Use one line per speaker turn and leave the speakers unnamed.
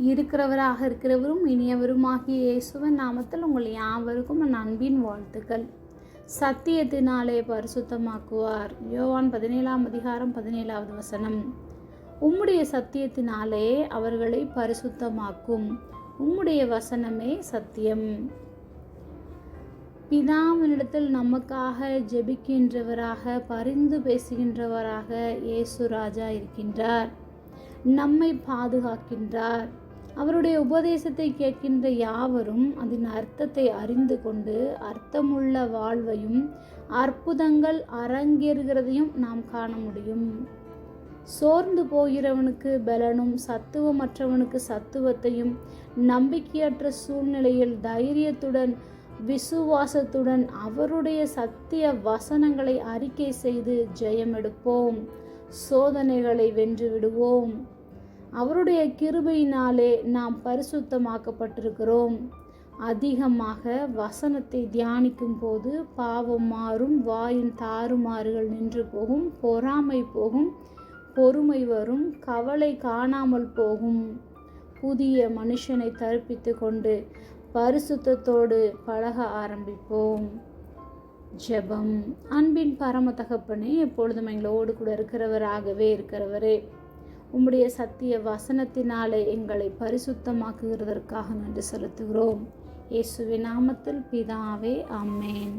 இருக்கிறவராக இருக்கிறவரும் இனியவருமாகிய இயேசுவின் நாமத்தில் உங்கள் யாவருக்கும் என் அன்பின் வாழ்த்துக்கள். சத்தியத்தினாலே பரிசுத்தமாக்குவார். யோவான் பதினேழாம் அதிகாரம் பதினேழாவது வசனம். உம்முடைய சத்தியத்தினாலே அவர்களை பரிசுத்தமாக்கும். உம்முடைய வசனமே சத்தியம். பிதாவினிடத்தில் நமக்காக ஜெபிக்கின்றவராக பரிந்து பேசுகின்றவராக இயேசு ராஜா இருக்கின்றார். நம்மை பாதுகாக்கின்றார். அவருடைய உபதேசத்தை கேட்கின்ற யாவரும் அதன் அர்த்தத்தை அறிந்து கொண்டு அர்த்தமுள்ள வாழ்வையும் அற்புதங்கள் அரங்கேறுகிறதையும் நாம் காண முடியும். சோர்ந்து போகிறவனுக்கு பலனும் சத்துவமற்றவனுக்கு சத்துவத்தையும் நம்பிக்கையற்ற சூழ்நிலையில் தைரியத்துடன் விசுவாசத்துடன் அவருடைய சத்திய வசனங்களை அறிக்கை செய்து ஜெயமெடுப்போம். சோதனைகளை வென்று விடுவோம். அவருடைய கிருபையினாலே நாம் பரிசுத்தமாக்கப்பட்டிருக்கிறோம். அதிகமாக வசனத்தை தியானிக்கும் போது பாவம் மாறும் வாயின் தாறுமாறுகள் நின்று போகும் பொறாமை போகும் பொறுமை வரும் கவலை காணாமல் போகும். புதிய மனுஷனை தரிப்பித்து கொண்டு பரிசுத்தத்தோடு பழக ஆரம்பிப்போம். ஜெபம். அன்பின் பரம தகப்பனே எப்பொழுதும் எங்களோடு கூட இருக்கிறவராகவே இருக்கிறவரே உம்முடைய சத்திய வசனத்தினாலே எங்களை பரிசுத்தமாக்குகிறதற்காக நன்றி செலுத்துகிறோம். இயேசுவின் நாமத்தில் பிதாவே அம்மேன்